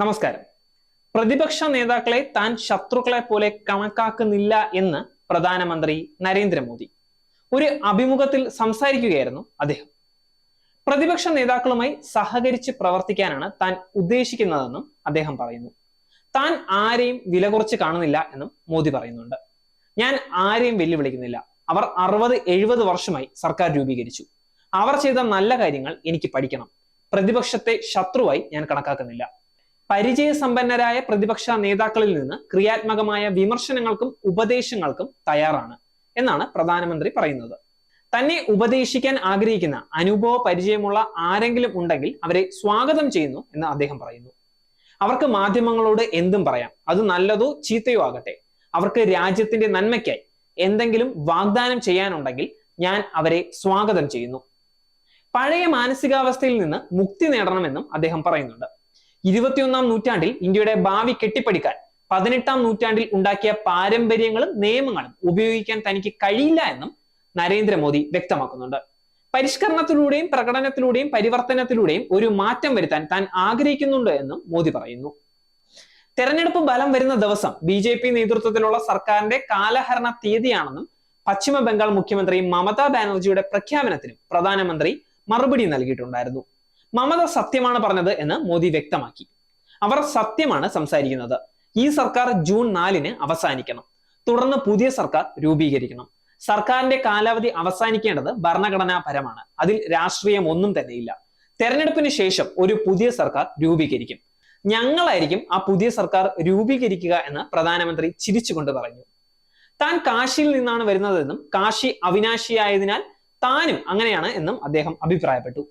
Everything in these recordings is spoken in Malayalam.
നമസ്കാരം. പ്രതിപക്ഷ നേതാക്കളെ താൻ ശത്രുക്കളെ പോലെ കണക്കാക്കുന്നില്ല എന്ന് പ്രധാനമന്ത്രി നരേന്ദ്രമോദി ഒരു അഭിമുഖത്തിൽ സംസാരിക്കുകയായിരുന്നു അദ്ദേഹം. പ്രതിപക്ഷ നേതാക്കളുമായി സഹകരിച്ച് പ്രവർത്തിക്കാനാണ് താൻ ഉദ്ദേശിക്കുന്നതെന്നും അദ്ദേഹം പറയുന്നു. താൻ ആരെയും വില കുറച്ച് കാണുന്നില്ല എന്നും മോദി പറയുന്നുണ്ട്. ഞാൻ ആരെയും വെല്ലുവിളിക്കുന്നില്ല. അവർ അറുപത് എഴുപത് വർഷമായി സർക്കാർ രൂപീകരിച്ചു. അവർ ചെയ്ത നല്ല കാര്യങ്ങൾ എനിക്ക് പഠിക്കണം. പ്രതിപക്ഷത്തെ ശത്രുവായി ഞാൻ കണക്കാക്കുന്നില്ല. പരിചയസമ്പന്നരായ പ്രതിപക്ഷ നേതാക്കളിൽ നിന്ന് ക്രിയാത്മകമായ വിമർശനങ്ങൾക്കും ഉപദേശങ്ങൾക്കും തയ്യാറാണ് എന്നാണ് പ്രധാനമന്ത്രി പറയുന്നത്. തന്നെ ഉപദേശിക്കാൻ ആഗ്രഹിക്കുന്ന അനുഭവ പരിചയമുള്ള ആരെങ്കിലും ഉണ്ടെങ്കിൽ അവരെ സ്വാഗതം ചെയ്യുന്നു എന്ന് അദ്ദേഹം പറയുന്നു. അവർക്ക് മാധ്യമങ്ങളോട് എന്തും പറയാം. അത് നല്ലതോ ചീത്തയോ ആകട്ടെ. അവർക്ക് രാജ്യത്തിന്റെ നന്മയ്ക്കായി എന്തെങ്കിലും വാഗ്ദാനം ചെയ്യാനുണ്ടെങ്കിൽ ഞാൻ അവരെ സ്വാഗതം ചെയ്യുന്നു. പഴയ മാനസികാവസ്ഥയിൽ നിന്ന് മുക്തി നേടണമെന്നും അദ്ദേഹം പറയുന്നുണ്ട്. ഇരുപത്തിയൊന്നാം നൂറ്റാണ്ടിൽ ഇന്ത്യയുടെ ഭാവി കെട്ടിപ്പടിക്കാൻ പതിനെട്ടാം നൂറ്റാണ്ടിൽ ഉണ്ടാക്കിയ പാരമ്പര്യങ്ങളും നിയമങ്ങളും ഉപയോഗിക്കാൻ തനിക്ക് കഴിയില്ല എന്നും നരേന്ദ്രമോദി വ്യക്തമാക്കുന്നുണ്ട്. പരിഷ്കരണത്തിലൂടെയും പ്രകടനത്തിലൂടെയും പരിവർത്തനത്തിലൂടെയും ഒരു മാറ്റം വരുത്താൻ താൻ ആഗ്രഹിക്കുന്നുണ്ട് എന്നും മോദി പറയുന്നു. തെരഞ്ഞെടുപ്പ് ബലം വരുന്ന ദിവസം ബി ജെ പി നേതൃത്വത്തിലുള്ള സർക്കാരിന്റെ കാലഹരണ തീയതിയാണെന്നും പശ്ചിമ ബംഗാൾ മുഖ്യമന്ത്രി മമതാ ബാനർജിയുടെ പ്രഖ്യാപനത്തിനും പ്രധാനമന്ത്രി മറുപടി നൽകിയിട്ടുണ്ടായിരുന്നു. മമത സത്യമാണ് പറഞ്ഞത് എന്ന് മോദി വ്യക്തമാക്കി. അവർ സത്യമാണ് സംസാരിക്കുന്നത്. ഈ സർക്കാർ ജൂൺ നാലിന് അവസാനിക്കണം. തുടർന്ന് പുതിയ സർക്കാർ രൂപീകരിക്കണം. സർക്കാരിന്റെ കാലാവധി അവസാനിക്കേണ്ടത് ഭരണഘടനാപരമാണ്. അതിൽ രാഷ്ട്രീയം ഒന്നും തന്നെയില്ല. തെരഞ്ഞെടുപ്പിന് ശേഷം ഒരു പുതിയ സർക്കാർ രൂപീകരിക്കും. ഞങ്ങളായിരിക്കും ആ പുതിയ സർക്കാർ രൂപീകരിക്കുക എന്ന് പ്രധാനമന്ത്രി ചിരിച്ചുകൊണ്ട് പറഞ്ഞു. താൻ കാശിയിൽ നിന്നാണ് വരുന്നതെന്നും കാശി അവിനാശിയായതിനാൽ താനും അങ്ങനെയാണ് എന്നും അദ്ദേഹം അഭിപ്രായപ്പെട്ടു.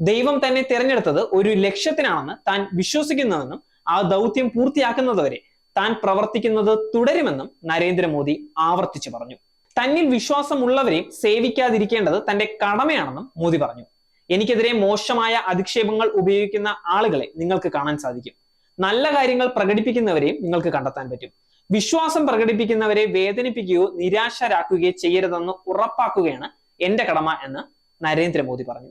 ദൈവം തന്നെ തിരഞ്ഞെടുത്തത് ഒരു ലക്ഷ്യത്തിനാണെന്ന് താൻ വിശ്വസിക്കുന്നുവെന്നും ആ ദൗത്യം പൂർത്തിയാക്കുന്നതുവരെ താൻ പ്രവർത്തിക്കുന്നത് തുടരുമെന്നും നരേന്ദ്രമോദി ആവർത്തിച്ചു പറഞ്ഞു. തന്നിൽ വിശ്വാസമുള്ളവരെയും സേവിക്കാതിരിക്കേണ്ടത് തന്റെ കടമയാണെന്നും മോദി പറഞ്ഞു. എനിക്കെതിരെ മോശമായ അധിക്ഷേപങ്ങൾ ഉപയോഗിക്കുന്ന ആളുകളെ നിങ്ങൾക്ക് കാണാൻ സാധിക്കും. നല്ല കാര്യങ്ങൾ പ്രകടിപ്പിക്കുന്നവരെയും നിങ്ങൾക്ക് കണ്ടെത്താൻ പറ്റും. വിശ്വാസം പ്രകടിപ്പിക്കുന്നവരെ വേദനിപ്പിക്കുകയോ നിരാശരാക്കുകയോ ചെയ്യരുതെന്ന് ഉറപ്പാക്കുകയാണ് എന്റെ കടമ എന്ന് നരേന്ദ്രമോദി പറഞ്ഞു.